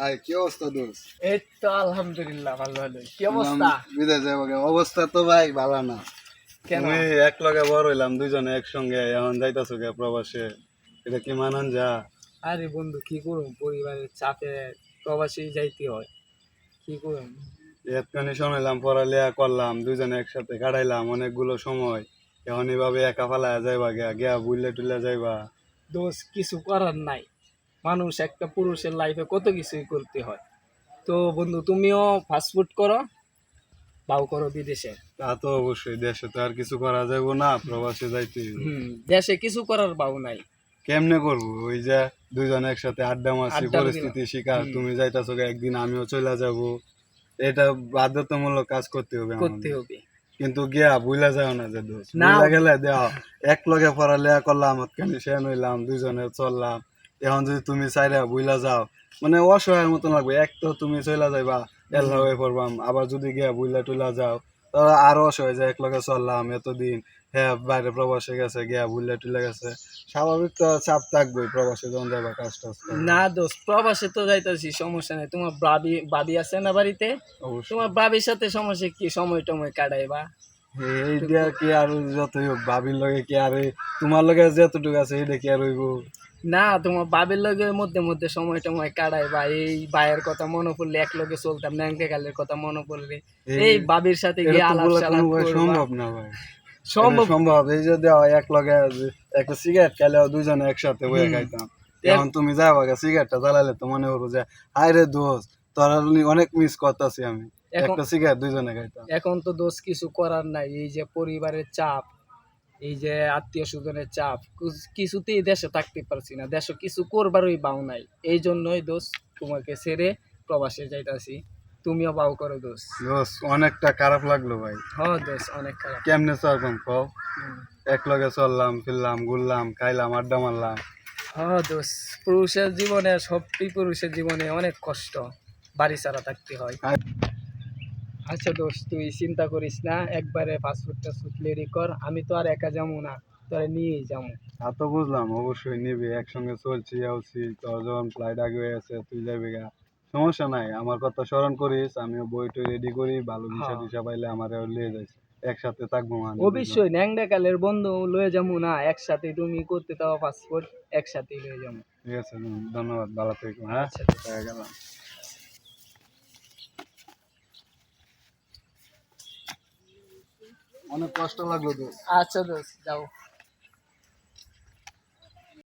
আয় কি অবস্থা এই তো আলহামদুলিল্লাহ ভালো ভালো কি অবস্থা? যাব অবস্থা তো ভাই ভালো না। কেন? এক লগে বড় হইলাম দুইজনে একসঙ্গে এখন যাইতাছো গে প্রবাসে। এটা কি মানান যা আরে বন্ধু কি করুম? পরিবারের চাপে প্রবাসী যাইতে হয়। কি করুম? এতখানি শুনাইলাম পড়ালেখা করলাম দুইজনে একসাথে কাটাইলাম অনেকগুলো সময়। এখন এভাবে একা ফালায় যাইবা গিয়া গিয়া বুললে টুলে যাইবা? দোষ কিছু করার নাই। মানুষ একটা পুরুষের লাইফে কত কিছুই করতে হয়। তো বন্ধু তুমিও ফাস্টফুড করো বাউ করো বিদেশে। তা তো অবশ্যই দেশে তো আর কিছু করা যাইবো না প্রবাসে যাইতে হুম দেশে কিছু করার বাউ নাই। কেমনে করব? ওই যে দুইজন একসাথে আড্ডা মারছি পরিস্থিতি শিকার তুমি যাইতাছো একদিন আমিও চলে যাব। এটা বাধ্যতামূলক কাজ করতে হবে করতে হবে। কিন্তু গিয়া বুইলা যাও না যে দোষ। না। বুইলা গেলে দেও এক লগে পড়া পড়ালেখা করলাম কেন শেন হইলাম দুইজনে চললাম। এখন যদি তুমি চাইরা বুইলা যাও মানে অসহায়ের মতন লাগবে। এক তো তুমি চলে যাইবা এল্লা হয়ে পড়বাম। আবার যদি গিয়া বুইলা টুইলা যাও তাহলে আরও অসহায় যে এক লগে চললাম এতদিন। হ্যাঁ বাইরে প্রবাসে গেছে গিয়া বুইলা টুইলা গেছে। স্বাভাবিক তো চাপ থাকবে প্রবাসে যখন যাবা কাজ টাজ না দোষ প্রবাসে তো যাইতেছি সমস্যা নেই। তোমার বাবি বাবি আছে না বাড়িতে? তোমার বাবির সাথে সমস্যা কি? সময় টময় কাটাইবা। এই দিয়া কি আর যতই হোক ভাবির লগে কি আর তোমার লগে যতটুকু আছে এটা কি আর হইব? না তোমার বাবির লগে মধ্যে মধ্যে সময় টময় কাটাইবা এই ভাইয়ের কথা মনে পড়লে এক লগে চলতাম ন্যাংকে গালের কথা মনে পড়লে। এই- বাবির সাথে গিয়ে আলাপ সালাপ সম্ভব না ভাই। সম্ভব সম্ভব। এই যে দেওয়া এক লগে একটা সিগারেট খেলেও দুজনে একসাথে বয়ে খাইতাম। এখন তুমি যাবা গা সিগারেটটা জ্বালালে তো মনে করব যে হাই রে দোষ তোরা অনেক মিস করতেছি আমি। একটা সিগারেট দুইজনে খাইতাম। এখন তো দোষ কিছু করার নাই এই যে পরিবারের চাপ। এই যে আত্মীয় স্বজনের চাপ কিছুতেই দেশে থাকতে পারছি না দেশে কিছু করবারই বাউ নাই। এই জন্যই দোষ তোমাকে ছেড়ে প্রবাসে যাইতাছি। তুমিও বাউ করো দোষ দোষ অনেকটা খারাপ লাগল ভাই। হ্যাঁ দোষ অনেক খারাপ। কেমনে চলবাম কও। এক লগে চললাম ফিরলাম ঘুরলাম খাইলাম আড্ডা মারলাম। হ্যাঁ দোষ পুরুষের জীবনে সবই পুরুষের জীবনে অনেক কষ্ট বাড়ি ছাড়া থাকতে হয়। আচ্ছা দোষ তুই চিন্তা করিস না একবারে পাসপোর্ট টাসপোর্ট রেডি কর আমি তো আর একা যাব না তোরা নিয়েই যাব। তা তো বুঝলাম অবশ্যই নিবি একসঙ্গে চলছি আলছি তোর যখন ফ্লাইট আগে হয়ে আছে তুই যাবি গা। সমস্যা নাই আমার কথা স্মরণ করিস আমিও বইটা রেডি করি ভালো ভিসা হ্যাঁ। টিসা পাইলে আমার লিয়ে যাইস একসাথে থাকব মানে অবশ্যই ন্যাংডা কালের বন্ধু লয়ে যাব না একসাথে তুমি করতে তাও পাসপোর্ট একসাথেই লয়ে যাব। ঠিক আছে ধন্যবাদ ভালো থেকো হ্যাঁ? আচ্ছা হয়ে গেলাম। অনেক কষ্ট লাগল আচ্ছা দোস্ত যাও।